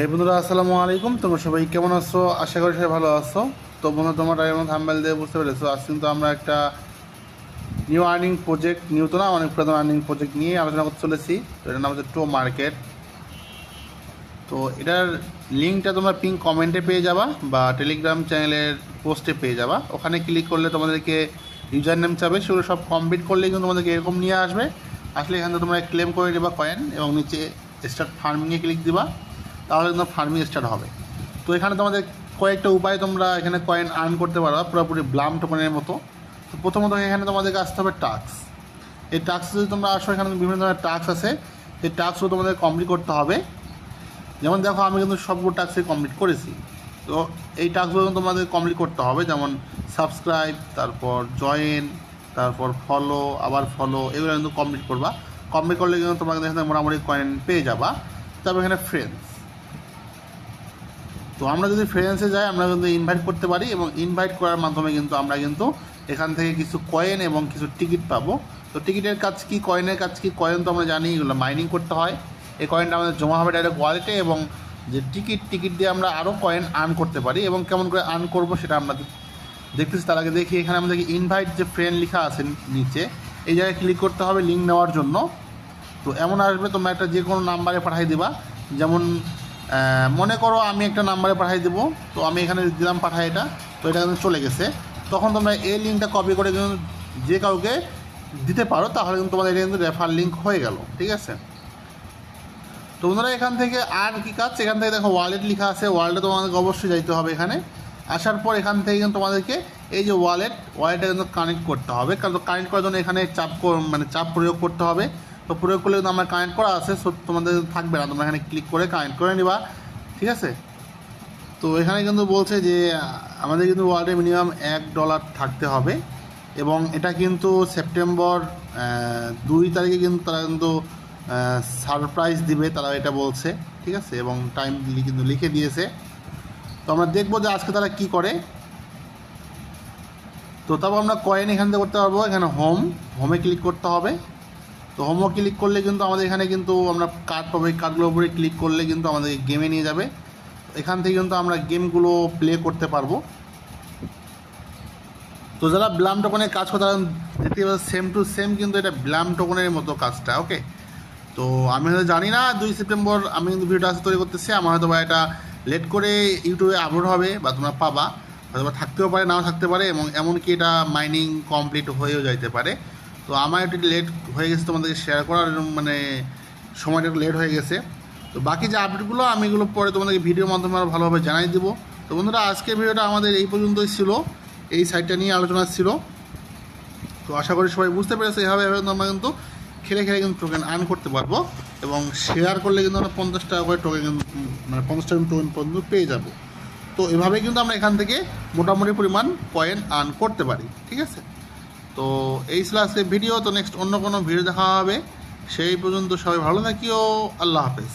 এই বন্ধুরা, আসসালামু আলাইকুম। তোমরা সবাই কেমন আছো? আশা করি সবাই ভালো আছো। তো বন্ধু তোমার টাইম থাম্বেল দিয়ে বুঝতে পেরেছ, আজ কিন্তু আমরা একটা নিউ আর্নিং প্রজেক্ট নিউ তো না অনেক পুরাতন আর্নিং প্রজেক্ট নিয়ে আলোচনা করতে চলেছি। তো এটার নাম হচ্ছে টো মার্কেট তো এটার লিঙ্কটা তোমরা পিং কমেন্টে পেয়ে যাবা বা টেলিগ্রাম চ্যানেলের পোস্টে পেয়ে যাবা। ওখানে ক্লিক করলে তোমাদেরকে ইউজার নেম চাবে, সেগুলো সব কমপ্লিট করলেই কিন্তু তোমাদেরকে এরকম নিয়ে আসবে। আসলে এখান থেকে তোমরা ক্লেম করে দেবা কয়েন এবং নিচে স্টার্ট ফার্মিংয়ে ক্লিক দিবা। তাহলে কিন্তু ফার্মিং স্টার্ট হবে। তো এখানে তোমাদের কয়েকটা উপায় তোমরা এখানে কয়েন আর্ন করতে পারো, পুরোপুরি ব্লাম টোকনের মতো। তো প্রথমত এখানে তোমাদেরকে আসতে হবে টাস্ক এই টাস্ক যদি তোমরা আসো, এখানে বিভিন্ন ধরনের টাস্ক আছে। এই টাস্কগুলো তোমাদের কমপ্লিট করতে হবে। যেমন দেখো, আমি কিন্তু সবগুলো টাস্কই কমপ্লিট করেছি। তো এই টাস্কগুলো কিন্তু তোমাদের কমপ্লিট করতে হবে। যেমন সাবস্ক্রাইব তারপর জয়েন তারপর ফলো আবার ফলো এগুলো কিন্তু কমপ্লিট করবা। কমপ্লিট করলে কিন্তু তোমাকে এখানে মোটামুটি কয়েন পেয়ে যাবা। তারপর এখানে ফ্রেন্ডস তো আমরা যদি ফ্রেন্ডসে যাই, আমরা কিন্তু ইনভাইট করতে পারি এবং ইনভাইট করার মাধ্যমে কিন্তু আমরা কিন্তু এখান থেকে কিছু কয়েন এবং কিছু টিকিট পাবো। তো টিকিটের কাজ কি কয়েনের কাজ কি? কয়েন তো আমরা জানি, এগুলো মাইনিং করতে হয়। এই কয়েনটা আমাদের জমা হবে ডাইরেক্ট ওয়ালেটে এবং যে টিকিট টিকিট দিয়ে আমরা আরও কয়েন আর্ন করতে পারি এবং কেমন করে আর্ন করব সেটা আমরা দেখতেছি। তার আগে দেখি, এখানে আমাদেরকে ইনভাইট যে ফ্রেন্ড লেখা আছে নিচে, এই জায়গায় ক্লিক করতে হবে লিঙ্ক নেওয়ার জন্য। তো এমন আসবে, তোমরা একটা যে কোনো নাম্বারে পাঠিয়ে দিবা। যেমন মনে করো আমি একটা নাম্বারে পাঠিয়ে দেবো। তো আমি এখানে দিলাম পাঠাই এটা। তো এটা কিন্তু চলে গেছে। তখন তোমরা এই লিঙ্কটা কপি করে কিন্তু যে কাউকে দিতে পারো, তাহলে কিন্তু তোমাদের এটা কিন্তু রেফার লিঙ্ক হয়ে গেল। ঠিক আছে? তো বন্ধুরা, এখান থেকে আর কি কাজ? এখান থেকে দেখো ওয়ালেট লেখা আছে। ওয়ালেটে তোমাদেরকে অবশ্যই যাইতে হবে এখানে। আসার পর এখান থেকে কিন্তু তোমাদেরকে এই যে ওয়ালেট ওয়ালেটটা কিন্তু কানেক্ট করতে হবে। কারণ কানেক্ট করার জন্য এখানে চাপ মানে চাপ প্রয়োগ করতে হবে। তো প্রয়োগ করলে কিন্তু আমার কানেক্ট করা আছে সো তোমাদের থাকবে না, তোমরা এখানে ক্লিক করে কানেক্ট করে নিবা, ঠিক আছে? তো এখানে কিন্তু বলছে যে, আমাদের কিন্তু ওয়ার্ল্ডে মিনিমাম এক ডলার থাকতে হবে, এবং এটা কিন্তু সেপ্টেম্বর দুই তারিখে কিন্তু তারা কিন্তু সারপ্রাইজ দিবে, তারা এটা বলছে, ঠিক আছে? এবং টাইম কিন্তু লিখে দিয়েছে। তো আমরা দেখব যে আজকে তারা কি করে। তো তারপর আমরা কয়েন এখান থেকে করতে পারব, এখানে হোম হোমে ক্লিক করতে হবে। তো হোমও ক্লিক করলে কিন্তু আমাদের এখানে কিন্তু আমরা কার্ড পাবো। এই কার্ডগুলোর উপরে ক্লিক করলে কিন্তু আমাদের গেমে নিয়ে যাবে। এখান থেকে কিন্তু আমরা গেমগুলো প্লে করতে পারব। তো যারা ব্লাম টোকনের কাজ করে, তারা দেখতে পাবে সেম টু সেম কিন্তু এটা ব্লাম টোকনের মতো কাজটা ওকে তো আমি হয়তো জানি না, দুই সেপ্টেম্বর আমি কিন্তু ভিডিওটা আসতে তৈরি করতেছি। আমার হয়তো বা এটা লেট করে ইউটিউবে আপলোড হবে বা তোমরা পাবা। হয়তো থাকতেও পারে, নাও থাকতে পারে এবং এমনকি এটা মাইনিং কমপ্লিট হয়েও যাইতে পারে। তো আমার একটু লেট হয়ে গেছে তোমাদেরকে শেয়ার করার মানে সময়টা একটু লেট হয়ে গেছে। তো বাকি যে আপডেটগুলো আমি এগুলো পরে তোমাদেরকে ভিডিওর মাধ্যমে আরও ভালোভাবে জানাই দেবো। তো বন্ধুরা, আজকের ভিডিওটা আমাদের এই পর্যন্তই ছিল। এই সাইটটা নিয়ে আলোচনা ছিল। তো আশা করি সবাই বুঝতে পেরেছে, এভাবে এভাবে আমরা কিন্তু খেলে খেলে কিন্তু টোকেন আর্ন করতে পারব। এবং শেয়ার করলে কিন্তু আমরা পঞ্চাশ টাকা করে টোকেন মানে পঞ্চাশ টাকা টোকেন পর্যন্ত পেয়ে যাব। তো এভাবে কিন্তু আমরা এখান থেকে মোটামুটি পরিমাণ কয়েন আর্ন করতে পারি, ঠিক আছে? তো এই ছিল আজকের ভিডিও তো নেক্সট অন্য কোনো ভিডিও দেখা হবে। সেই পর্যন্ত সবাই ভালো থাকিও। আল্লাহ হাফেজ।